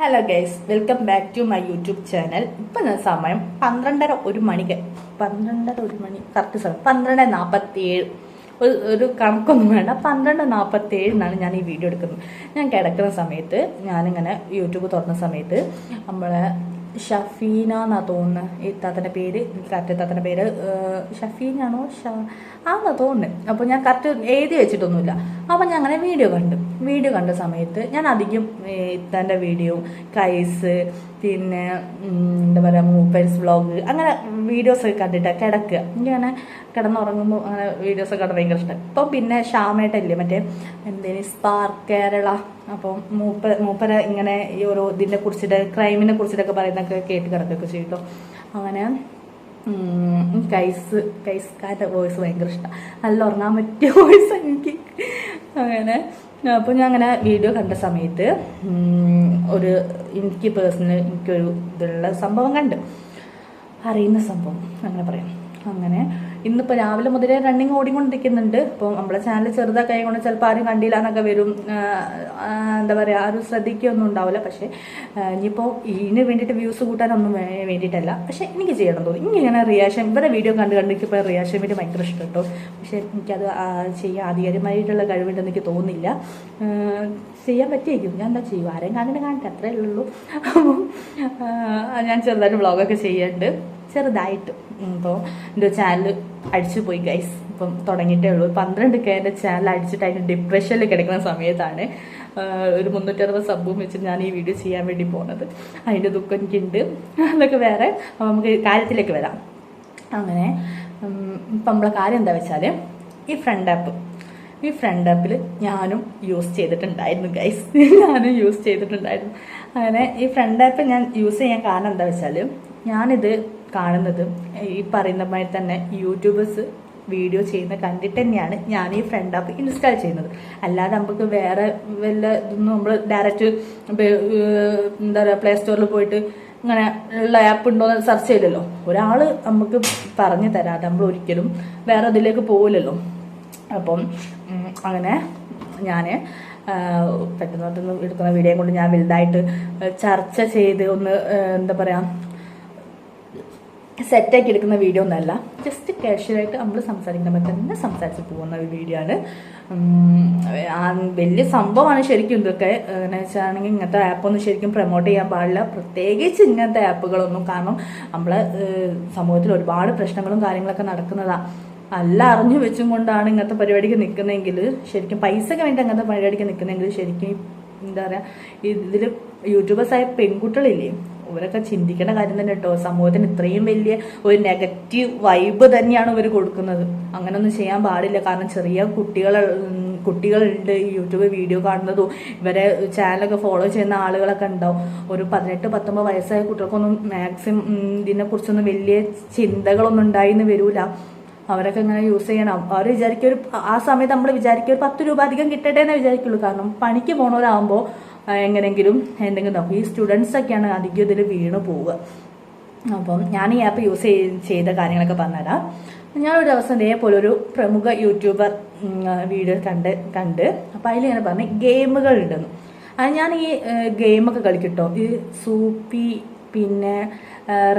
Hello guys welcome back to my YouTube channel ഇപ്പം സമയം പന്ത്രണ്ടര ഒരു മണിക്ക്. പന്ത്രണ്ടര ഒരു മണി കറക്റ്റ് സമയം. പന്ത്രണ്ട് നാൽപ്പത്തി ഏഴ് ഒരു ഒരു കണക്കൊന്നും വേണ്ട. പന്ത്രണ്ട് നാൽപ്പത്തി ഏഴിനാണ് ഞാൻ ഈ വീഡിയോ എടുക്കുന്നത്. ഞാൻ കിടക്കുന്ന സമയത്ത് ഞാനിങ്ങനെ യൂട്യൂബ് തുറന്ന സമയത്ത് നമ്മളെ ഷഫീന എന്നാ തോന്നുന്നത് ഈ താത്തന്റെ പേര് കറക്റ്റ് താത്തന്റെ പേര് ഷഫീനാണോ? ഷ ആണെന്നാ തോന്നുന്നത് അപ്പോൾ ഞാൻ കറക്റ്റ് എഴുതി വെച്ചിട്ടൊന്നുമില്ല. അപ്പോൾ ഞാൻ അങ്ങനെ വീഡിയോ കണ്ടു. വീഡിയോ കണ്ട സമയത്ത് ഞാൻ അധികം ഇത്താന്റെ വീഡിയോ കൈസ് പിന്നെ എന്താ പറയുക മൂപ്പേഴ്സ് വ്ളോഗ് അങ്ങനെ വീഡിയോസൊക്കെ കണ്ടിട്ട് കിടക്കുക. എനിക്കങ്ങനെ കിടന്നുറങ്ങുമ്പോൾ അങ്ങനെ വീഡിയോസൊക്കെ കാണാൻ ഭയങ്കര ഇഷ്ടം. ഇപ്പം പിന്നെ ഷാമേട്ടല്ലേ മറ്റേ എന്തേലും സ്പാർ കേരള അപ്പോൾ മൂപ്പ മൂപ്പര ഇങ്ങനെ ഈ ഓരോ ഇതിനെ കുറിച്ചിട്ട് ക്രൈമിനെ കുറിച്ചിട്ടൊക്കെ പറയുന്നൊക്കെ കേട്ട് കിടക്കുകയൊക്കെ ട്ടോ. അങ്ങനെ കൈസ് കൈസ്കാരുടെ വോയിസ് ഭയങ്കര ഇഷ്ടം. നല്ല ഉറങ്ങാൻ പറ്റിയ വോയിസ് എനിക്ക്. അങ്ങനെ അപ്പോൾ ഞാൻ അങ്ങനെ വീഡിയോ കണ്ട സമയത്ത് ഒരു എനിക്ക് പേഴ്സണൽ എനിക്കൊരു ഇതുള്ള സംഭവം കണ്ട്. അറിയുന്ന സംഭവം അങ്ങനെ പറയാം. അങ്ങനെ ഇന്നിപ്പോൾ രാവിലെ മുതലേ റണ്ണിങ് ഓടിക്കൊണ്ടിരിക്കുന്നുണ്ട്. അപ്പോൾ നമ്മുടെ ചാനൽ ചെറുതൊക്കെ കൊണ്ട് ചിലപ്പോൾ ആരും കണ്ടില്ല എന്നൊക്കെ വരും. എന്താ പറയുക ആരും ശ്രദ്ധിക്കുകയൊന്നും ഉണ്ടാവില്ല. പക്ഷേ ഇനിയിപ്പോൾ ഇതിന് വേണ്ടിയിട്ട് വ്യൂസ് കൂട്ടാനൊന്നും വേണ്ടിയിട്ടല്ല. പക്ഷേ എനിക്ക് ചെയ്യണം തോന്നി ഇങ്ങനെ റിയാക്ഷൻ. ഇവരെ വീഡിയോ കണ്ട് കണ്ട് എനിക്കിപ്പോൾ റിയാക്ഷൻ വീഡിയോ ഭയങ്കര ഇഷ്ടം കേട്ടോ. പക്ഷേ എനിക്കത് ചെയ്യാൻ ആധികാരികമായിട്ടുള്ള കഴിവുണ്ടെന്ന് എനിക്ക് തോന്നുന്നില്ല. ചെയ്യാൻ പറ്റിയേക്കും ഞാൻ എന്താ ചെയ്യും? ആരെയും കാണണ്ട കാണട്ടെ. അത്രേ ഉള്ളൂ. ഞാൻ ചെറുതായിട്ട് വ്ളോഗൊക്കെ ചെയ്യുന്നുണ്ട് ചെറുതായിട്ട്. ഇപ്പോൾ എന്റെ ചാനൽ അടിച്ചു പോയി ഗൈസ് ഇപ്പം തുടങ്ങിയിട്ടേ ഉള്ളൂ. പന്ത്രണ്ട് കെ എന്റെ ചാനൽ അടിച്ചിട്ട് അതിന് ഡിപ്രഷനിൽ കിടക്കുന്ന സമയത്താണ് ഒരു മുന്നൂറ്ററുപത് സബ്ബും വെച്ച് ഞാൻ ഈ വീഡിയോ ചെയ്യാൻ വേണ്ടി പോകുന്നത് അതിന്റെ ദുഃഖം എനിക്കുണ്ട്. അതൊക്കെ വേറെ നമുക്ക് കാര്യത്തിലേക്ക് വരാം. അങ്ങനെ ഇപ്പം നമ്മളെ കാര്യം എന്താ വെച്ചാൽ ഈ ഫ്രണ്ട് ആപ്പ് ഈ ഫ്രണ്ട് ആപ്പിൽ ഞാനും യൂസ് ചെയ്തിട്ടുണ്ടായിരുന്നു ഗൈസ് ഞാനും യൂസ് ചെയ്തിട്ടുണ്ടായിരുന്നു. അങ്ങനെ ഈ ഫ്രണ്ട് ആപ്പ് ഞാൻ യൂസ് ചെയ്യാൻ കാരണം എന്താ വെച്ചാൽ ഞാനിത് കാണുന്നത്. ഈ പറയുന്ന മാതിരി തന്നെ യൂട്യൂബേഴ്സ് വീഡിയോ ചെയ്യുന്ന കണ്ടിട്ട് തന്നെയാണ് ഞാൻ ഈ ഫ്രണ്ട് ആപ്പ് ഇൻസ്റ്റാൾ ചെയ്യുന്നത്. അല്ലാതെ നമുക്ക് വേറെ വല്ല ഇതൊന്നും നമ്മൾ ഡയറക്റ്റ് എന്താ പറയുക പ്ലേ സ്റ്റോറിൽ പോയിട്ട് ഇങ്ങനെ ഉള്ള ആപ്പ് ഉണ്ടോ എന്ന് സെർച്ച് ചെയ്യില്ലല്ലോ. ഒരാൾ നമുക്ക് പറഞ്ഞു തരാതെ നമ്മൾ ഒരിക്കലും വേറെ അതിലേക്ക് പോകില്ലല്ലോ അപ്പം അങ്ങനെ ഞാൻ പെട്ടെന്ന് പെട്ടെന്ന് എടുക്കുന്ന വീഡിയോ കൊണ്ട് ഞാൻ വലുതായിട്ട് ചർച്ച ചെയ്ത് ഒന്ന് എന്താ പറയുക സെറ്റാക്കി എടുക്കുന്ന വീഡിയോ ഒന്നല്ല. ജസ്റ്റ് കാഷ്വലായിട്ട് നമ്മൾ സംസാരിക്കുമ്പോൾ തന്നെ സംസാരിച്ച് പോകുന്ന ഒരു വീഡിയോ ആണ്. വലിയ സംഭവമാണ് ശരിക്കും ഇതൊക്കെ. എന്ന് വെച്ചാണെങ്കിൽ ഇങ്ങനത്തെ ആപ്പൊന്നും ശരിക്കും പ്രൊമോട്ട് ചെയ്യാൻ പാടില്ല. പ്രത്യേകിച്ച് ഇങ്ങനത്തെ ആപ്പുകളൊന്നും കാരണം നമ്മളെ സമൂഹത്തിൽ ഒരുപാട് പ്രശ്നങ്ങളും കാര്യങ്ങളൊക്കെ നടക്കുന്നതാണ് അല്ല അറിഞ്ഞു വെച്ചും കൊണ്ടാണ് ഇങ്ങനത്തെ പരിപാടിക്ക് നിൽക്കുന്നതെങ്കിൽ ശരിക്കും പൈസക്ക് വേണ്ടി അങ്ങനത്തെ പരിപാടിക്ക് നിൽക്കുന്നതെങ്കിൽ ശരിക്കും എന്താ പറയുക ഇതിൽ യൂട്യൂബേഴ്സായ പെൺകുട്ടികളില്ലേ ഇവരൊക്കെ ചിന്തിക്കേണ്ട കാര്യം തന്നെ കേട്ടോ സമൂഹത്തിന് ഇത്രയും വലിയ ഒരു നെഗറ്റീവ് വൈബ് തന്നെയാണ് ഇവർ കൊടുക്കുന്നത്. അങ്ങനൊന്നും ചെയ്യാൻ പാടില്ല. കാരണം ചെറിയ കുട്ടികൾ കുട്ടികളുണ്ട്. യൂട്യൂബ് വീഡിയോ കാണുന്നതും ഇവരെ ചാനലൊക്കെ ഫോളോ ചെയ്യുന്ന ആളുകളൊക്കെ ഉണ്ടാവും. ഒരു പതിനെട്ട് പത്തൊമ്പത് വയസ്സായ കുട്ടികൾക്കൊന്നും മാക്സിമം ഇതിനെ കുറിച്ചൊന്നും വലിയ ചിന്തകളൊന്നും ഉണ്ടായിന്ന് വരൂല. അവരൊക്കെ ഇങ്ങനെ യൂസ് ചെയ്യണം. അവർ വിചാരിക്കും ഒരു ആ സമയത്ത് നമ്മൾ വിചാരിക്കും ഒരു പത്ത് രൂപ അധികം കിട്ടട്ടെ എന്നേ വിചാരിക്കുള്ളൂ. കാരണം പണിക്ക് പോണവരാകുമ്പോൾ എങ്ങനെയെങ്കിലും എന്തെങ്കിലും ഈ സ്റ്റുഡൻസ് ഒക്കെയാണ് അധികം ഇതിൽ വീണ് പോവുക. അപ്പം ഞാൻ ഈ ആപ്പ് യൂസ് ചെയ്ത കാര്യങ്ങളൊക്കെ പറഞ്ഞുതരാം. ഞാനൊരു ദിവസം ഇതേപോലെ ഒരു പ്രമുഖ യൂട്യൂബർ വീഡിയോ കണ്ട് കണ്ട്. അപ്പം അതിൽ ഇങ്ങനെ പറഞ്ഞു ഗെയിമുകൾ ഉണ്ടെന്ന് അത് ഞാൻ ഈ ഗെയിമൊക്കെ കളിക്കട്ടോ. ഈ സൂപ്പി പിന്നെ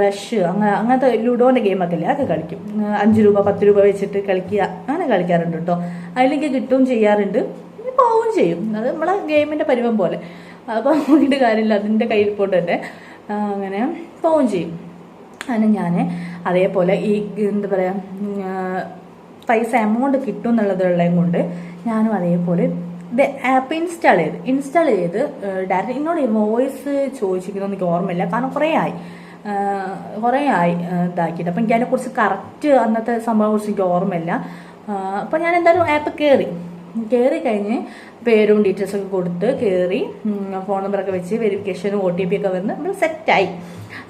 റഷ് അങ്ങനെ അങ്ങനത്തെ ലുഡോന്റെ ഗെയിമൊക്കെ ഇല്ലേ? അതൊക്കെ കളിക്കും. അഞ്ച് രൂപ പത്ത് രൂപ വെച്ചിട്ട് കളിക്കുക. അങ്ങനെ കളിക്കാറുണ്ട് കേട്ടോ. അതിലേക്ക് കിട്ടുകയും ചെയ്യാറുണ്ട്. പോവുകയും ചെയ്യും. അത് നമ്മളെ ഗെയിമിന്റെ പരിവം പോലെ. അപ്പോൾ നോക്കിയിട്ട് കാര്യമില്ല. അതിന്റെ കയ്യിൽ പോയിട്ട് തന്നെ അങ്ങനെ പോവുകയും ചെയ്യും. അങ്ങനെ ഞാൻ അതേപോലെ ഈ എന്താ പറയുക പൈസ എമൗണ്ട് കിട്ടും എന്നുള്ളതുള്ളതും കൊണ്ട് ഞാനും അതേപോലെ ആപ്പ് ഇൻസ്റ്റാൾ ചെയ്ത് ഇൻസ്റ്റാൾ ചെയ്ത് ഡയറക്റ്റ് എന്നോട് വോയിസ് ചോദിച്ചിരിക്കുന്നു എനിക്ക് ഓർമ്മയില്ല. കാരണം കുറേ ആയി. കുറേ ആയി ഇതാക്കിയിട്ട്. അപ്പം എനിക്ക് അതിനെക്കുറിച്ച് കറക്റ്റ് അന്നത്തെ സംഭവം കുറിച്ച് എനിക്ക് ഓർമ്മയില്ല. അപ്പം ഞാൻ എന്തായാലും ആപ്പ് കയറി കയറി കഴിഞ്ഞ് പേരും ഡീറ്റെയിൽസൊക്കെ കൊടുത്ത് കയറി ഫോൺ നമ്പറൊക്കെ വെച്ച് വെരിഫിക്കേഷനും ഒ ടി പി ഒക്കെ വന്ന് നമ്മൾ സെറ്റായി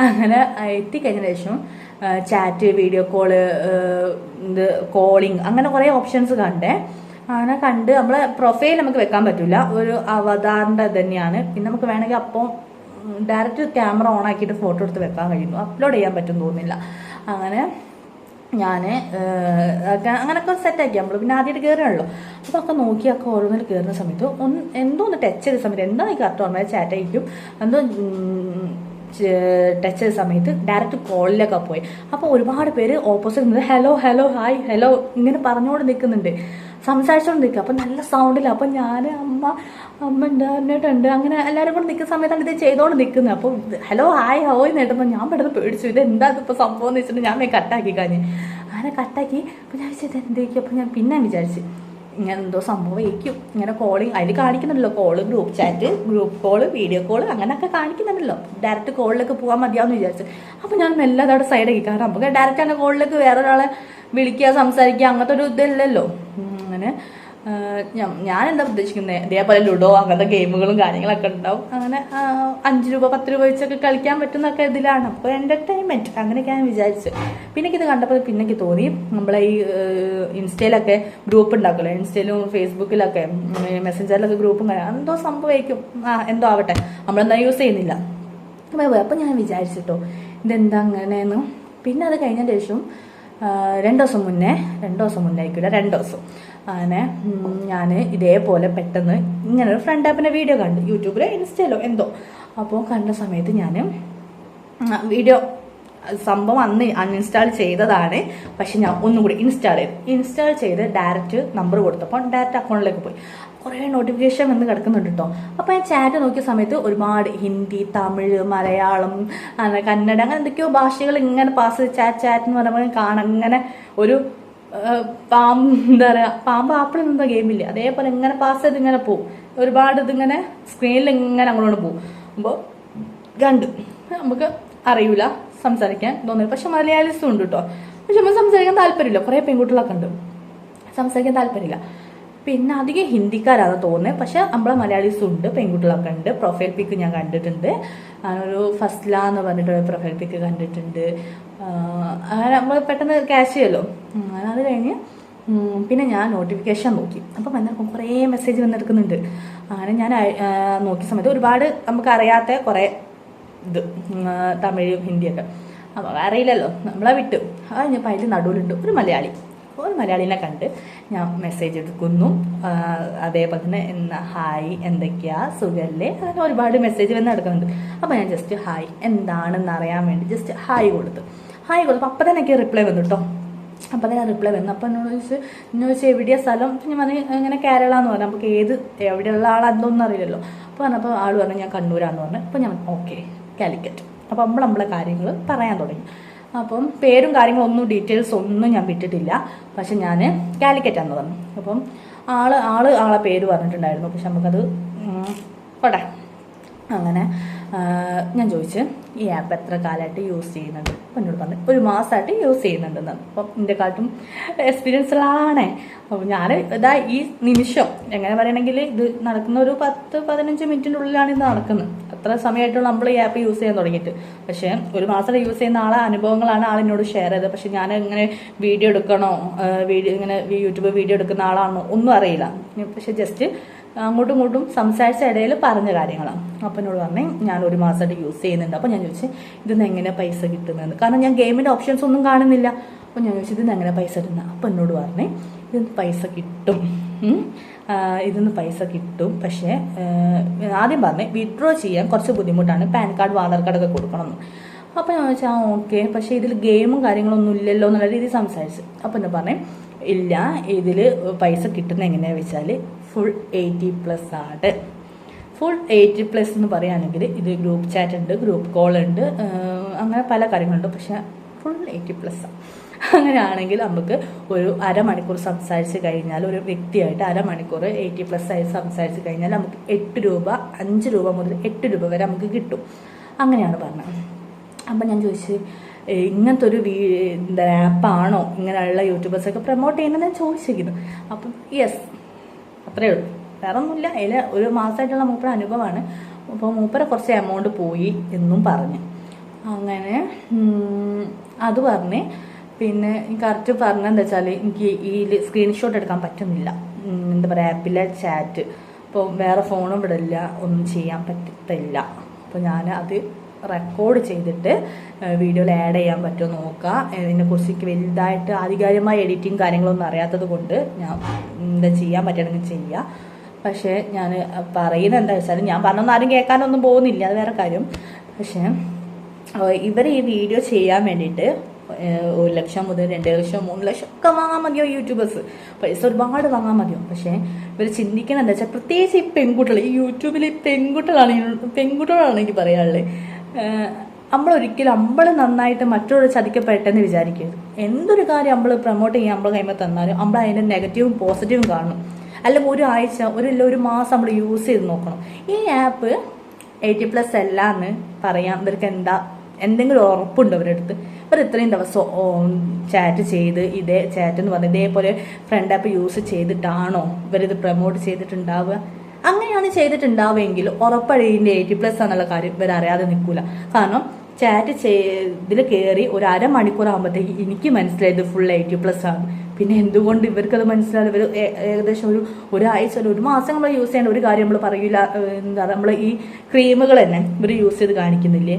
അങ്ങനെ എത്തിക്കഴിഞ്ഞ ശേഷം ചാറ്റ് വീഡിയോ കോൾ ഇത് കോളിങ് അങ്ങനെ കുറേ ഓപ്ഷൻസ് കണ്ടേ. അങ്ങനെ കണ്ട് നമ്മളെ പ്രൊഫൈൽ നമുക്ക് വെക്കാൻ പറ്റില്ല ഒരു അവതാറിന്റെ തന്നെയാണ്. പിന്നെ നമുക്ക് വേണമെങ്കിൽ അപ്പോൾ ഡയറക്റ്റ് ക്യാമറ ഓൺ ആക്കിയിട്ട് ഫോട്ടോ എടുത്ത് വെക്കാൻ കഴിയുന്നു. അപ്ലോഡ് ചെയ്യാൻ പറ്റും തോന്നുന്നില്ല. അങ്ങനെ ഞാൻ അങ്ങനെയൊക്കെ സെറ്റാക്കി. നമ്മൾ പിന്നെ ആദ്യമായിട്ട് കയറുകയാണല്ലോ അപ്പോൾ ഒക്കെ നോക്കിയൊക്കെ ഓരോന്നിൽ കയറുന്ന സമയത്ത് ഒന്ന് എന്തോ ഒന്ന് ടച്ച് ചെയ്ത സമയത്ത് എന്താ ഈ കറക്റ്റ് ഓർമ്മ ചാറ്റ് അയക്കും എന്തോ ടച്ച് ചെയ്ത സമയത്ത് ഡയറക്റ്റ് കോളിലൊക്കെ പോയി. അപ്പോൾ ഒരുപാട് പേര് opposite hello hello hi hello ഇങ്ങനെ പറഞ്ഞുകൊണ്ട് നിൽക്കുന്നുണ്ട് സംസാരിച്ചുകൊണ്ട് നിൽക്കുക അപ്പം നല്ല സൗണ്ടില്ല അപ്പം ഞാൻ അമ്മ അമ്മ ഉണ്ട് അന്നേട്ടുണ്ട് അങ്ങനെ എല്ലാവരും കൂടെ നിൽക്കുന്ന സമയത്താണ് ഇത് ചെയ്തോണ്ട് നിൽക്കുന്നത് അപ്പോൾ ഹലോ ഹായ് ഹോയ് നേട്ടപ്പോൾ ഞാൻ പെട്ടെന്ന് പേടിച്ചു. ഇത് എന്താ ഇതിപ്പോൾ സംഭവം? എന്ന് വെച്ചിട്ട് ഞാൻ കട്ടാക്കി കാഞ്ഞ് അങ്ങനെ കട്ടാക്കി അപ്പോൾ ഞാൻ വിചാരിച്ചത് എന്തേക്കും അപ്പോൾ ഞാൻ പിന്നെ വിചാരിച്ചു ഇങ്ങനെ എന്തോ സംഭവമായിരിക്കും ഇങ്ങനെ കോളിങ് അതിൽ കാണിക്കുന്നുണ്ടല്ലോ call group chat group call video call അങ്ങനെയൊക്കെ കാണിക്കുന്നുണ്ടല്ലോ. ഡയറക്റ്റ് കോളിലേക്ക് പോകാൻ മതിയാവുമെന്ന് വിചാരിച്ചു. അപ്പോൾ ഞാൻ മെല്ലെ അതവിടെ സൈഡാക്കി കാരണം നമുക്ക് ഡയറക്റ്റ് അങ്ങനെ കോളിലേക്ക് വേറെ ഒരാളെ വിളിക്കുക സംസാരിക്കുക അങ്ങനത്തെ ഒരു ഇതല്ലല്ലോ. അങ്ങനെ ഞാൻ എന്താ ഉദ്ദേശിക്കുന്നത് ഇതേപോലെ ലുഡോ അങ്ങനത്തെ ഗെയിമുകളും കാര്യങ്ങളൊക്കെ ഉണ്ടാവും. അങ്ങനെ അഞ്ച് രൂപ പത്ത് രൂപ വെച്ചൊക്കെ കളിക്കാൻ പറ്റുന്നൊക്കെ ഇതിലാണ്. അപ്പോൾ എന്റർടൈൻമെന്റ് അങ്ങനെയൊക്കെ ഞാൻ വിചാരിച്ചു. പിന്നെ ഇത് കണ്ടപ്പോൾ പിന്നെ എനിക്ക് തോന്നി നമ്മളെ ഈ ഇൻസ്റ്റയിലൊക്കെ ഗ്രൂപ്പ് ഉണ്ടാക്കുമല്ലോ. ഇൻസ്റ്റയിലും ഫേസ്ബുക്കിലൊക്കെ മെസ്സഞ്ചറിലൊക്കെ ഗ്രൂപ്പും എന്തോ സംഭവിക്കും. ആ എന്തോ ആവട്ടെ. നമ്മളെന്താ യൂസ് ചെയ്യുന്നില്ല. അപ്പം ഞാൻ വിചാരിച്ചിട്ടോ ഇതെന്താ അങ്ങനെയെന്ന്. പിന്നെ അത് കഴിഞ്ഞ ശേഷം രണ്ട് ദിവസം മുന്നേ രണ്ട് ദിവസം മുന്നേ ആയിക്കില്ല രണ്ട് ദിവസം. അങ്ങനെ ഞാൻ ഇതേപോലെ പെട്ടെന്ന് ഇങ്ങനെ ഒരു ഫ്രണ്ട് ആപ്പിന്റെ വീഡിയോ കണ്ടു. യൂട്യൂബിലോ ഇൻസ്റ്റയിലോ എന്തോ. അപ്പോൾ കണ്ട സമയത്ത് ഞാൻ വീഡിയോ സംഭവം അന്ന് അൺഇൻസ്റ്റാൾ ചെയ്തതാണ്. പക്ഷെ ഞാൻ ഒന്നും കൂടി ഇൻസ്റ്റാൾ ചെയ്തു. ഇൻസ്റ്റാൾ ചെയ്ത് ഡയറക്റ്റ് നമ്പർ കൊടുത്തപ്പോൾ ഡയറക്റ്റ് അക്കൗണ്ടിലേക്ക് പോയി. കുറേ നോട്ടിഫിക്കേഷൻ വന്ന് കിടക്കുന്നുണ്ട് കേട്ടോ അപ്പോൾ ഞാൻ ചാറ്റ് നോക്കിയ സമയത്ത് ഒരുപാട് ഹിന്ദി തമിഴ് മലയാളം അങ്ങനെ കന്നഡ അങ്ങനെ എന്തൊക്കെയോ ഭാഷകൾ ഇങ്ങനെ പാസ് ചാറ്റ് ചാറ്റ് എന്ന് പറയുമ്പോൾ കാണാൻ ഇങ്ങനെ ഒരു പാമ്പ് എന്താ പറയുക പാമ്പ് ആപ്പിൾ എന്താ ഗെയിമില്ല അതേപോലെ ഇങ്ങനെ പാസ് ചെയ്ത് ഇങ്ങനെ പോകും ഒരുപാട് ഇതിങ്ങനെ സ്ക്രീനിൽ ഇങ്ങനെ അങ്ങോട്ട് പോകും അപ്പോൾ കണ്ടു. നമുക്ക് അറിയൂല സംസാരിക്കാൻ തോന്നില്ല. പക്ഷെ മലയാളീസും ഉണ്ട് കേട്ടോ പക്ഷെ നമ്മൾ സംസാരിക്കാൻ താല്പര്യമില്ല. കുറേ പെൺകുട്ടികളൊക്കെ ഉണ്ട്. സംസാരിക്കാൻ താല്പര്യമില്ല. പിന്നെ അധികം ഹിന്ദിക്കാരാണ് തോന്നുന്നത്. പക്ഷെ നമ്മളെ മലയാളീസും ഉണ്ട് പെൺകുട്ടികളൊക്കെ ഉണ്ട്. പ്രൊഫൈൽ പിക്ക് ഞാൻ കണ്ടിട്ടുണ്ട്. ഒരു ഫസ്ല എന്ന് പറഞ്ഞിട്ട് പ്രൊഫൈൽ പിക്ക് കണ്ടിട്ടുണ്ട്. അങ്ങനെ നമ്മൾ പെട്ടെന്ന് ക്യാഷ് ചെയ്യുമല്ലോ ഉം, അങ്ങനെ അത് കഴിഞ്ഞ് പിന്നെ ഞാൻ നോട്ടിഫിക്കേഷൻ നോക്കി. അപ്പം എന്നെ കുറേ മെസ്സേജ് വന്നെടുക്കുന്നുണ്ട്. അങ്ങനെ ഞാൻ നോക്കിയ സമയത്ത് ഒരുപാട് നമുക്ക് അറിയാത്ത കുറേ ഇത് തമിഴും ഹിന്ദിയൊക്കെ. അപ്പോൾ അറിയില്ലല്ലോ. നമ്മളെ വിട്ടു. അത് ഞാൻ അതിൽ നടുവിലുണ്ട് ഒരു മലയാളി. ഒരു മലയാളിനെ കണ്ട് ഞാൻ മെസ്സേജ് എടുക്കുന്നു. അതേപോലെ തന്നെ എന്നാ ഹായ് എന്തൊക്കെയാ സുഖല്ലേ? അങ്ങനെ ഒരുപാട് മെസ്സേജ് വന്ന് നടക്കുന്നുണ്ട്. അപ്പോൾ ഞാൻ ജസ്റ്റ് ഹായ് എന്താണെന്ന് അറിയാൻ വേണ്ടി ജസ്റ്റ് ഹായ് കൊടുത്തു. ഹായ് കൊടുത്തു അപ്പം തന്നെ എനിക്ക് റിപ്ലൈ വന്നു കേട്ടോ അപ്പം തന്നെ റിപ്ലൈ വന്നു. അപ്പം എന്നോട് ചോദിച്ചു എന്നെ ചോദിച്ചു എവിടെയാ സ്ഥലം? ഞാൻ പറഞ്ഞു ഇങ്ങനെ കേരള എന്ന് പറഞ്ഞു. നമുക്ക് ഏത് എവിടെയുള്ള ആളെന്തൊന്നും അറിയില്ലല്ലോ. അപ്പോൾ പറഞ്ഞപ്പോൾ ആൾ പറഞ്ഞു ഞാൻ കണ്ണൂരാന്ന് പറഞ്ഞു. അപ്പോൾ ഞാൻ ഓക്കെ കാലിക്കറ്റ്. അപ്പോൾ നമ്മൾ നമ്മളെ കാര്യങ്ങൾ പറയാൻ തുടങ്ങി. അപ്പം പേരും കാര്യങ്ങളൊന്നും ഡീറ്റെയിൽസ് ഒന്നും ഞാൻ വിട്ടിട്ടില്ല. പക്ഷെ ഞാൻ കാലിക്കറ്റാന്ന് പറഞ്ഞു. അപ്പം ആൾ ആൾ ആളെ പേര് പറഞ്ഞിട്ടുണ്ടായിരുന്നു. പക്ഷെ നമുക്കത് പോട്ടെ. അങ്ങനെ ഞാൻ ചോദിച്ചു ഈ ആപ്പ് എത്ര കാലമായിട്ട് യൂസ് ചെയ്യുന്നുണ്ട്? അപ്പം എന്നോട് പറഞ്ഞു ഒരു മാസമായിട്ട് യൂസ് ചെയ്യുന്നുണ്ടെന്ന്. അപ്പം എന്റെ എക്സ്പീരിയൻസ് ഉള്ളതാണേ അപ്പോൾ ഞാൻ ഇതാ ഈ നിമിഷം എങ്ങനെ പറയണമെങ്കിൽ ഇത് നടക്കുന്ന ഒരു പത്ത് പതിനഞ്ച് മിനിറ്റിന്റെ ഉള്ളിലാണ് ഇത് നടക്കുന്നത്. അത്ര സമയമായിട്ടുള്ള നമ്മൾ ഈ ആപ്പ് യൂസ് ചെയ്യാൻ തുടങ്ങിയിട്ട്. പക്ഷേ ഒരു മാസം യൂസ് ചെയ്യുന്ന ആളെ അനുഭവങ്ങളാണ് ആൾ എന്നോട് ഷെയർ ചെയ്തത്. പക്ഷെ ഞാൻ ഇങ്ങനെ വീഡിയോ എടുക്കണോ വീഡിയോ ഇങ്ങനെ യൂട്യൂബ് വീഡിയോ എടുക്കുന്ന ആളാണോ ഒന്നും അറിയില്ല. പക്ഷെ ജസ്റ്റ് അങ്ങോട്ടും ഇങ്ങോട്ടും സംസാരിച്ച ഇടയിൽ പറഞ്ഞ കാര്യങ്ങളാണ് അപ്പം എന്നോട് പറഞ്ഞേ ഞാൻ ഒരു മാസമായിട്ട് യൂസ് ചെയ്യുന്നുണ്ട്. അപ്പം ഞാൻ ചോദിച്ചു ഇതിന് എങ്ങനെ പൈസ കിട്ടുന്നതെന്ന്? കാരണം ഞാൻ ഗെയിമിന്റെ ഓപ്ഷൻസ് ഒന്നും കാണുന്നില്ല. അപ്പം ഞാൻ ചോദിച്ചു ഇതിന് എങ്ങനെ പൈസ കിട്ടുന്നത് അപ്പം എന്നോട് പറഞ്ഞേ ഇതിന് പൈസ കിട്ടും. ഇതിന്ന് പൈസ കിട്ടും. പക്ഷേ ആദ്യം പറഞ്ഞേ വിഡ്രോ ചെയ്യാൻ കുറച്ച് ബുദ്ധിമുട്ടാണ്. പാൻ കാർഡ് ആധാർ കാർഡൊക്കെ കൊടുക്കണം അപ്പോൾ ഞാൻ ചോദിച്ചാൽ ഓക്കെ പക്ഷേ ഇതിൽ ഗെയിമും കാര്യങ്ങളൊന്നും ഇല്ലല്ലോ എന്നുള്ള രീതിയിൽ സംസാരിച്ചു. അപ്പം എന്നെ പറഞ്ഞേ ഇല്ല. ഇതിൽ പൈസ കിട്ടുന്ന എങ്ങനെയാണെന്ന് വെച്ചാൽ ഫുൾ എയ്റ്റി പ്ലസ് ആണ്. ഫുൾ എയ്റ്റി പ്ലസ് എന്ന് പറയുകയാണെങ്കിൽ ഇത് ഗ്രൂപ്പ് ചാറ്റ് ഉണ്ട് ഗ്രൂപ്പ് കോൾ ഉണ്ട് അങ്ങനെ പല കാര്യങ്ങളുണ്ട്. പക്ഷെ ഫുൾ എയ്റ്റി പ്ലസ് അങ്ങനെയാണെങ്കിൽ നമുക്ക് ഒരു അരമണിക്കൂർ സംസാരിച്ച് കഴിഞ്ഞാൽ ഒരു വ്യക്തിയായിട്ട് അരമണിക്കൂർ എയ്റ്റി പ്ലസ് ആയി സംസാരിച്ച് കഴിഞ്ഞാൽ നമുക്ക് എട്ട് രൂപ അഞ്ച് രൂപ മുതൽ എട്ട് രൂപ വരെ നമുക്ക് കിട്ടും. അങ്ങനെയാണ് പറഞ്ഞത്. അപ്പം ഞാൻ ചോദിച്ചു "ഏ, ഇങ്ങനത്തെ ഒരു വീ എന്താ ആപ്പാണോ ഇങ്ങനെയുള്ള യൂട്യൂബേഴ്സൊക്കെ പ്രൊമോട്ട് ചെയ്യുന്നത്? ഞാൻ ചോദിച്ചിരിക്കുന്നു. അപ്പം യെസ് അത്രേ ഉള്ളൂ. വേറെ ഒന്നുമില്ല അതിൽ ഒരു മാസമായിട്ടുള്ള മൂപ്പര അനുഭവമാണ്. അപ്പോൾ മൂപ്പര കുറച്ച് എമൗണ്ട് പോയി എന്നും പറഞ്ഞ്. അങ്ങനെ അത് പറഞ്ഞ് പിന്നെ കറക്റ്റ് പറഞ്ഞെന്താ വെച്ചാൽ എനിക്ക് ഈ സ്ക്രീൻഷോട്ട് എടുക്കാൻ പറ്റുന്നില്ല. എന്താ പറയുക ആപ്പിലെ ചാറ്റ് ഇപ്പോൾ വേറെ ഫോണും വിടില്ല. ഒന്നും ചെയ്യാൻ പറ്റത്തില്ല. അപ്പോൾ ഞാൻ അത് റെക്കോർഡ് ചെയ്തിട്ട് വീഡിയോയിൽ ആഡ് ചെയ്യാൻ പറ്റുമോ നോക്കുക. ഇതിനെക്കുറിച്ച് എനിക്ക് വലുതായിട്ട് ആധികാരികമായ എഡിറ്റിംഗ് കാര്യങ്ങളൊന്നും അറിയാത്തത് കൊണ്ട് ഞാൻ എന്താ ചെയ്യാൻ പറ്റണമെങ്കിൽ ചെയ്യുക പക്ഷേ ഞാൻ പറയുന്നത് എന്താ വെച്ചാൽ ഞാൻ പറഞ്ഞൊന്നും ആരും കേൾക്കാനൊന്നും പോകുന്നില്ല. അത് വേറെ കാര്യം. പക്ഷേ ഇവർ ഈ വീഡിയോ ചെയ്യാൻ വേണ്ടിയിട്ട് ഒരു ലക്ഷം മുതൽ രണ്ട് ലക്ഷം മൂന്ന് ലക്ഷം ഒക്കെ വാങ്ങാൻ മതിയോ യൂട്യൂബേഴ്സ് പൈസ ഒരുപാട് വാങ്ങാൻ മതിയോ? പക്ഷേ ഇവർ ചിന്തിക്കണം എന്താ വെച്ചാൽ പ്രത്യേകിച്ച് ഈ പെൺകുട്ടികൾ ഈ യൂട്യൂബിൽ ഈ പെൺകുട്ടികളാണ് പെൺകുട്ടികളാണ് എനിക്ക് പറയാനുള്ളത് നമ്മൾ ഒരിക്കലും നമ്മൾ നന്നായിട്ട് മറ്റുള്ളവർ ചതിക്കപ്പെട്ടെന്ന് വിചാരിക്കരുത്. എന്തൊരു കാര്യം നമ്മൾ പ്രൊമോട്ട് ചെയ്യാൻ നമ്മൾ കൈമ തന്നാലും നമ്മൾ അതിന്റെ നെഗറ്റീവും പോസിറ്റീവും കാണണം അല്ലെങ്കിൽ ഒരു ആഴ്ച ഒരു ഒരു മാസം നമ്മൾ യൂസ് ചെയ്ത് നോക്കണം. ഈ ആപ്പ് എയ്റ്റി പ്ലസ് അല്ല എന്ന് പറയാം. ഇവർക്ക് എന്താ എന്തെങ്കിലും ഉറപ്പുണ്ടോ അവരുടെ അടുത്ത്. ഇവർ ഇത്രയും ദിവസം ചാറ്റ് ചെയ്ത് ഇതേ ചാറ്റ് എന്ന് പറഞ്ഞ് ഇതേപോലെ ഫ്രണ്ട് ആപ്പ് യൂസ് ചെയ്തിട്ടാണോ ഇവരിത് പ്രൊമോട്ട് ചെയ്തിട്ടുണ്ടാവുക? അങ്ങനെയാണ് ചെയ്തിട്ടുണ്ടാവുമെങ്കിൽ ഉറപ്പഴിന്റെ എയ്റ്റി പ്ലസ് എന്നുള്ള കാര്യം ഇവർ അറിയാതെ നിൽക്കൂല. കാരണം ചാറ്റ് ചെയ്തിൽ കയറി ഒരു അരമണിക്കൂർ ആകുമ്പോഴത്തേക്ക് എനിക്ക് മനസ്സിലായത് ഫുൾ എയ്റ്റി പ്ലസ് ആണ്. പിന്നെ എന്തുകൊണ്ട് ഇവർക്കത് മനസ്സിലാവില്ല? ഇവർ ഏകദേശം ഒരു ഒരാഴ്ച ഒരു മാസം നമ്മൾ യൂസ് ചെയ്യേണ്ട ഒരു കാര്യം നമ്മൾ പറയില്ല എന്താ നമ്മൾ ഈ ക്രീമുകൾ തന്നെ ഇവർ യൂസ് ചെയ്ത് കാണിക്കുന്നില്ലേ?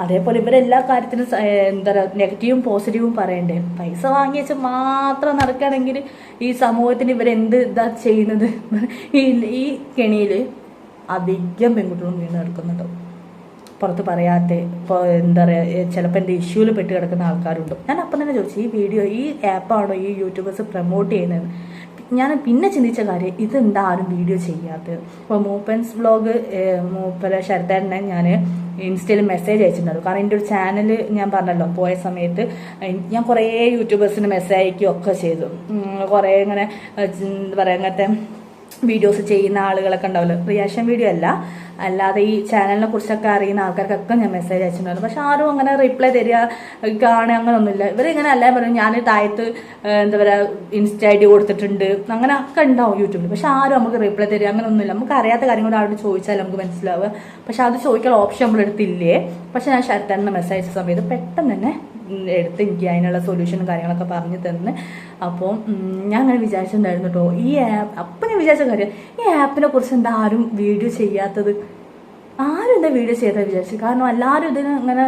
അതേപോലെ ഇവരെല്ലാ കാര്യത്തിനും എന്താ പറയുക നെഗറ്റീവും പോസിറ്റീവും പറയണ്ടേ? പൈസ വാങ്ങി വെച്ച് മാത്രം നടക്കുകയാണെങ്കിൽ ഈ സമൂഹത്തിന് ഇവരെന്ത് ഇതാ ചെയ്യുന്നത്? ഈ ഈ കെണിയിൽ അധികം പെൺകുട്ടികളും വീണ് നടക്കുന്നുണ്ട് പുറത്ത് പറയാത്ത ഇപ്പോൾ എന്താ പറയുക ചിലപ്പോൾ എന്റെ ഇഷ്യൂവിൽ പെട്ട് കിടക്കുന്ന ആൾക്കാരുണ്ട്. ഞാൻ അപ്പം തന്നെ ചോദിച്ചു ഈ വീഡിയോ ഈ ആപ്പാണോ ഈ യൂട്യൂബേഴ്സ് പ്രൊമോട്ട് ചെയ്യുന്നത്? ഞാൻ പിന്നെ ചിന്തിച്ച കാര്യം ഇതെന്താ ആരും വീഡിയോ ചെയ്യാത്തത്? ഇപ്പോൾ മൂപ്പൻസ് വ്ളോഗ് മൂപ്പര ശരത്തേട്ടനെ ഞാൻ ഇൻസ്റ്റയിൽ മെസ്സേജ് അയച്ചിട്ടുണ്ടായിരുന്നു. കാരണം എന്റെ ഒരു ചാനൽ ഞാൻ പറഞ്ഞല്ലോ പോയ സമയത്ത് ഞാൻ കുറേ യൂട്യൂബേഴ്സിന് മെസ്സേജ് അയക്കുകയൊക്കെ ചെയ്തു. കുറേ ഇങ്ങനെ എന്താ പറയുക അങ്ങനത്തെ വീഡിയോസ് ചെയ്യുന്ന ആളുകളൊക്കെ ഉണ്ടാവില്ല. റിയാക്ഷൻ വീഡിയോ അല്ല. അല്ലാതെ ഈ ചാനലിനെ കുറിച്ചൊക്കെ അറിയുന്ന ആൾക്കാർക്കൊക്കെ ഞാൻ മെസ്സേജ് അയച്ചിട്ടുണ്ടായിരുന്നു. പക്ഷെ ആരും അങ്ങനെ റിപ്ലൈ തരിക കാണുക അങ്ങനെയൊന്നുമില്ല ഇവരിങ്ങനെ അല്ല പറയും ഞാൻ താഴത്ത് എന്താ പറയുക ഇൻസ്റ്റ ഐ ഡി കൊടുത്തിട്ടുണ്ട്. അങ്ങനെ ഒക്കെ ഉണ്ടാവും യൂട്യൂബിൽ പക്ഷെ ആരും നമുക്ക് റിപ്ലൈ തരിക അങ്ങനെയൊന്നുമില്ല നമുക്ക് അറിയാത്ത കാര്യം കൂടെ ആരോട് ചോദിച്ചാൽ നമുക്ക് മനസ്സിലാവുക. പക്ഷെ അത് ചോദിക്കാൻ ഓപ്ഷൻ നമ്മളെടുത്തില്ലേ പക്ഷെ ഞാൻ ശരത്തന്ന മെസ്സേജ് അയച്ച സമയത്ത് പെട്ടെന്ന് തന്നെ എടുത്ത് എനിക്ക് അതിനുള്ള സൊല്യൂഷനും കാര്യങ്ങളൊക്കെ പറഞ്ഞു തന്ന്. അപ്പോൾ ഞാൻ അങ്ങനെ വിചാരിച്ചിട്ടുണ്ടായിരുന്നു കേട്ടോ ഈ ആപ്പ് അപ്പം ഞാൻ വിചാരിച്ച കാര്യം ഈ ആപ്പിനെ കുറിച്ച് എന്താ ആരും വീഡിയോ ചെയ്യാത്തത്? ആരും എന്താ വീഡിയോ ചെയ്താൽ വിചാരിച്ചു. കാരണം എല്ലാവരും ഇതിന് ഇങ്ങനെ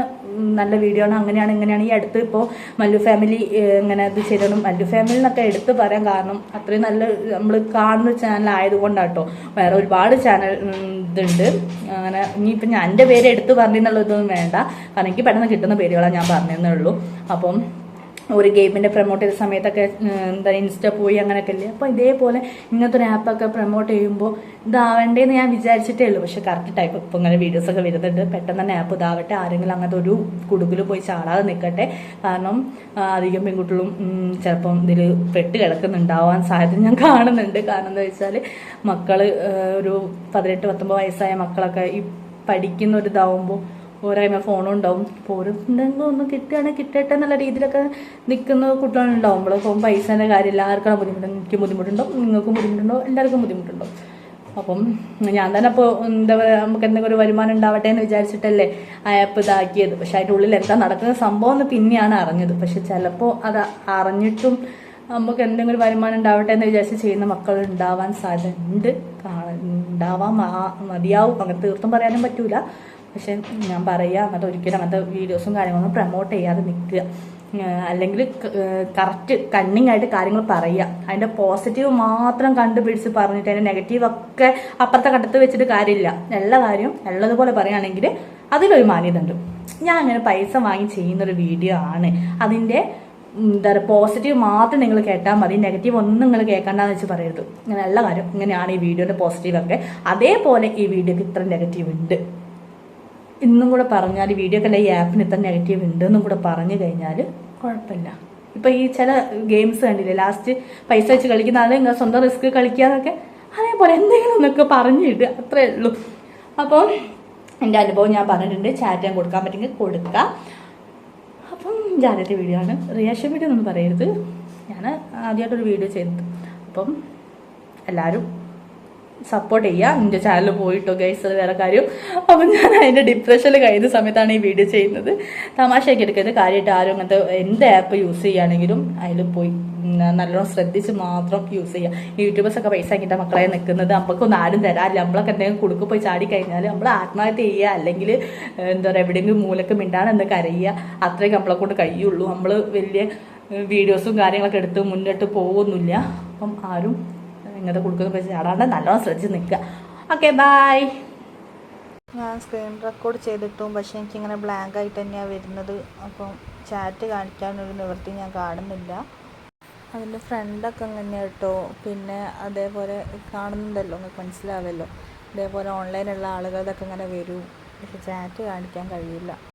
നല്ല വീഡിയോ ആണ് അങ്ങനെയാണ് ഇങ്ങനെയാണ്. ഈ അടുത്ത് ഇപ്പോൾ മല്ലു ഫാമിലി ഇങ്ങനെ ഇത് ചെയ്തോണം മല്ലു ഫാമിലി എന്നൊക്കെ എടുത്ത് പറയാൻ കാരണം അത്രയും നല്ല നമ്മൾ കാണുന്ന ചാനൽ ആയതുകൊണ്ടാട്ടോ. വേറെ ഒരുപാട് ചാനൽ ഇതുണ്ട്. അങ്ങനെ ഇനിയിപ്പോൾ ഞാൻ എന്റെ പേര് എടുത്ത് പറഞ്ഞെന്നുള്ളതൊന്നും വേണ്ട. കാരണം എനിക്ക് പെട്ടെന്ന് കിട്ടുന്ന പേരുകളാണ് ഞാൻ പറഞ്ഞതെന്നുള്ളൂ അപ്പം ഒരു ഗെയിമിന്റെ പ്രൊമോട്ട് ചെയ്ത സമയത്തൊക്കെ എന്താ ഇൻസ്റ്റ പോയി അങ്ങനെയൊക്കെ അല്ലേ അപ്പോൾ ഇതേപോലെ ഇങ്ങനത്തെ ഒരു ആപ്പൊക്കെ പ്രൊമോട്ട് ചെയ്യുമ്പോൾ ഇതാവണ്ടേന്ന് ഞാൻ വിചാരിച്ചിട്ടേ ഉള്ളൂ. പക്ഷെ കറക്റ്റ് ടൈപ്പ് ഇപ്പോൾ ഇങ്ങനെ വീഡിയോസൊക്കെ വരുന്നുണ്ട്. പെട്ടെന്ന് തന്നെ ആപ്പ് ഇതാവട്ടെ. ആരെങ്കിലും അങ്ങനത്തെ ഒരു കുടുക്കിൽ പോയി ചാടാതെ നിൽക്കട്ടെ കാരണം അധികം പെൺകുട്ടികളും ചിലപ്പം ഇതിൽ പെട്ട് കിടക്കുന്നുണ്ടാവാൻ സാധ്യത ഞാൻ കാണുന്നുണ്ട്. കാരണം എന്താ വെച്ചാൽ മക്കൾ ഒരു പതിനെട്ട് പത്തൊമ്പത് വയസ്സായ മക്കളൊക്കെ ഈ പഠിക്കുന്ന ഒരു ഇതാവുമ്പോൾ ഓരായ്മ ഫോണും ഉണ്ടാവും എന്തെങ്കിലും ഒന്ന് കിട്ടുകയാണെങ്കിൽ കിട്ടട്ടെ എന്നുള്ള രീതിയിലൊക്കെ നിൽക്കുന്ന കുട്ടികളുണ്ടാവുമ്പോൾ ഇപ്പം പൈസേന്റെ കാര്യമില്ല ആർക്കാണ് ബുദ്ധിമുട്ട്? എനിക്ക് ബുദ്ധിമുട്ടുണ്ടോ? നിങ്ങൾക്കും ബുദ്ധിമുട്ടുണ്ടോ? എല്ലാവർക്കും ബുദ്ധിമുട്ടുണ്ടോ? അപ്പം ഞാൻ തന്നെ ഇപ്പോൾ എന്താ പറയുക നമുക്ക് എന്തെങ്കിലും ഒരു വരുമാനം ഉണ്ടാവട്ടെ എന്ന് വിചാരിച്ചിട്ടല്ലേ ആ ആപ്പ് ഇതാക്കിയത്. പക്ഷെ അതിന്റെ ഉള്ളിൽ എന്താ നടക്കുന്ന സംഭവം എന്ന് പിന്നെയാണ് അറിഞ്ഞത്. പക്ഷെ ചിലപ്പോൾ അത് അറിഞ്ഞിട്ടും നമുക്ക് എന്തെങ്കിലും വരുമാനം ഉണ്ടാവട്ടെ എന്ന് വിചാരിച്ച് ചെയ്യുന്ന മക്കൾ ഉണ്ടാവാൻ സാധ്യത ഉണ്ട് ഉണ്ടാവാൻ മതിയാവും. അങ്ങനെ തീർത്തും പറയാനും പറ്റൂല. പക്ഷെ ഞാൻ പറയുക അങ്ങനത്തെ ഒരിക്കലും അങ്ങനത്തെ വീഡിയോസും കാര്യങ്ങളൊന്നും പ്രൊമോട്ട് ചെയ്യാതെ നിൽക്കുക അല്ലെങ്കിൽ കറക്റ്റ് കണ്ണിങ് ആയിട്ട് കാര്യങ്ങൾ പറയുക അതിന്റെ പോസിറ്റീവ് മാത്രം കണ്ടുപിടിച്ച് പറഞ്ഞിട്ട് അതിന്റെ നെഗറ്റീവ് ഒക്കെ അപ്പുറത്തെ കണ്ടത്ത് വെച്ചിട്ട് കാര്യമില്ല. എല്ലാ കാര്യവും നല്ലതുപോലെ പറയുകയാണെങ്കിൽ അതിലൊരു മാന്യത ഉണ്ട് ഞാൻ അങ്ങനെ പൈസ വാങ്ങി ചെയ്യുന്നൊരു വീഡിയോ ആണ്. അതിന്റെ എന്താ പറയുക പോസിറ്റീവ് മാത്രം നിങ്ങൾ കേട്ടാൽ മതി. നെഗറ്റീവ് ഒന്നും നിങ്ങൾ കേൾക്കണ്ടെന്ന് വെച്ച് പറയരുത്. ഇങ്ങനെ എല്ലാ കാര്യം ഇങ്ങനെയാണ് ഈ വീഡിയോയുടെ പോസിറ്റീവ് ഒക്കെ. അതേപോലെ ഈ വീഡിയോക്ക് ഇത്ര നെഗറ്റീവ് ഉണ്ട്. ഇന്നും കൂടെ പറഞ്ഞാൽ ഈ വീഡിയോ അല്ല ഈ ആപ്പിന് ഇത്ര നെഗറ്റീവ് ഉണ്ട് എന്നും കൂടെ പറഞ്ഞു കഴിഞ്ഞാൽ കുഴപ്പമില്ല. ഇപ്പം ഈ ചില ഗെയിംസ് കണ്ടില്ലേ ലാസ്റ്റ് പൈസ വെച്ച് കളിക്കുന്ന ആളെ ഇങ്ങനെ സ്വന്തം റിസ്ക് കളിക്കാന്നൊക്കെ അതേപോലെ എന്തെങ്കിലും ഒന്നൊക്കെ പറഞ്ഞിട്ട് അത്രേ ഉള്ളൂ. അപ്പോൾ എന്റെ അനുഭവം ഞാൻ പറഞ്ഞിട്ടുണ്ട് ചാറ്റ് ഞാൻ കൊടുക്കാൻ പറ്റുമെങ്കിൽ കൊടുക്കാം. അപ്പം ഞാനത്തെ വീഡിയോ ആണ്. റിയാക്ഷൻ വീഡിയോ ഒന്നും പറയരുത്. ഞാൻ ആദ്യമായിട്ടൊരു വീഡിയോ ചെയ്തു അപ്പം എല്ലാവരും സപ്പോർട്ട് ചെയ്യുക എന്റെ ചാനൽ പോയിട്ടോ ഗൈസ് അത് വേറെ കാര്യം. അപ്പം ഞാൻ അതിന്റെ ഡിപ്രഷനിൽ കഴിയുന്ന സമയത്താണ് ഈ വീഡിയോ ചെയ്യുന്നത്. തമാശയൊക്കെ എടുക്കരുത് കാര്യമായിട്ട് ആരും അങ്ങനത്തെ എന്ത് ആപ്പ് യൂസ് ചെയ്യുകയാണെങ്കിലും അതിൽ പോയി നല്ലോണം ശ്രദ്ധിച്ച് മാത്രം യൂസ് ചെയ്യുക യൂട്യൂബേഴ്സൊക്കെ പൈസ ആക്കിയിട്ട് മക്കളെ നിൽക്കുന്നത്. നമുക്കൊന്നും ആരും തരാറില്ല. നമ്മളൊക്കെ എന്തെങ്കിലും കുടുക്ക് പോയി ചാടി കഴിഞ്ഞാൽ നമ്മൾ ആത്മഹത്യ ചെയ്യുക. അല്ലെങ്കിൽ എന്താ പറയുക എവിടെയെങ്കിലും മൂലക്ക് മിണ്ടാണെന്ന് കരയുക. അത്രയൊക്കെ നമ്മളെ കൊണ്ട് കഴിയുള്ളൂ. നമ്മൾ വലിയ വീഡിയോസും കാര്യങ്ങളൊക്കെ എടുത്ത് മുന്നോട്ട് പോകുന്നില്ല. അപ്പം ആരും ഇങ്ങനത്തെ കൊടുക്കുന്ന പൈസ ചാടാണ്ട് നല്ലോണം ശ്രദ്ധിച്ച് നിൽക്കുക. ഓക്കെ ബായ് ഞാൻ സ്ക്രീൻ റെക്കോർഡ് ചെയ്തിട്ടും പക്ഷേ എനിക്കിങ്ങനെ ബ്ലാങ്ക് ആയിട്ട് തന്നെയാണ് വരുന്നത്. അപ്പം ചാറ്റ് കാണിക്കാനൊരു നിവൃത്തി ഞാൻ കാണുന്നില്ല. അതിന്റെ ഫ്രണ്ടൊക്കെ അങ്ങനെ കേട്ടോ. പിന്നെ അതേപോലെ കാണുന്നുണ്ടല്ലോ നിങ്ങൾക്ക് മനസ്സിലാവല്ലോ. ഇതേപോലെ ഓൺലൈനുള്ള ആളുകളൊക്കെ ഇങ്ങനെ വരും. പക്ഷെ ചാറ്റ് കാണിക്കാൻ കഴിയില്ല.